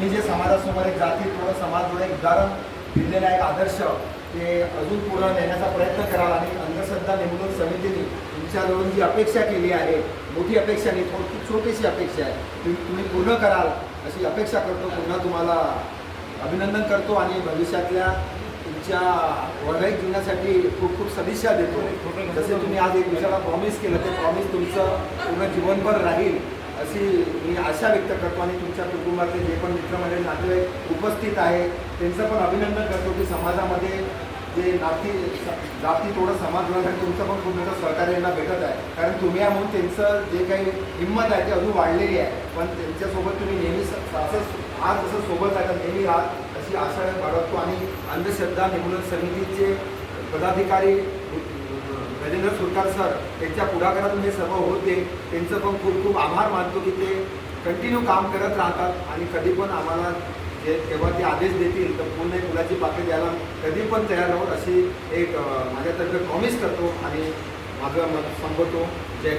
तुम्ही जे समाजासमोर एक जाती थोडं समाजाला एक उदाहरण दिलेला एक आदर्श ते अजून पुढं नेण्याचा प्रयत्न कराल आणि अंधश्रद्धा निवडणूक समितीने तुमच्याजवळून जी अपेक्षा केली आहे मोठी अपेक्षा नाही थोडी छोटीशी अपेक्षा आहे ती तुम्ही पूर्ण कराल अशी अपेक्षा करतो. पुन्हा तुम्हाला अभिनंदन करतो आणि भविष्यातल्या तुमच्या वैवाहिक जीवनासाठी खूप खूप सदिच्छा देतो. जसे तुम्ही आज एक दुसऱ्याला प्रॉमिस केलं ते प्रॉमिस तुमचं पूर्ण जीवनभर राहील. अशी मी आशा व्यक्त करतो आणि तुमच्या कुटुंबातले जे पण मित्रमंडळी नातेवाईक उपस्थित आहे त्यांचं पण अभिनंदन करतो की समाजामध्ये जे नाती जाती थोडं समाज होण्यासाठी तुमचं पण खूप मोठं सहकार्य यांना भेटत आहे. कारण तुम्ही या म्हणून त्यांचं जे काही हिंमत आहे ते अजून वाढलेली आहे. पण त्यांच्यासोबत तुम्ही नेहमी स- असं आज असं सोबत आहे तर नेहमी आहात अशी आशा बाळगतो आणि अंधश्रद्धा निर्मूलन समितीचे पदाधिकारी गजेंद्र सुरकार सर त्यांच्या पुढाकारातून हे सर्व होते. त्यांचं पण खूप खूप आभार मानतो की ते कंटिन्यू काम करत राहतात आणि कधी पण आम्हाला जे तेव्हा ते आदेश देतील तर पूर्ण एक मुलाची पाकळी द्यायला कधी पण तयार आहोत अशी एक माझ्यातर्फे प्रॉमिस करतो आणि माझं मत संपवतो. जय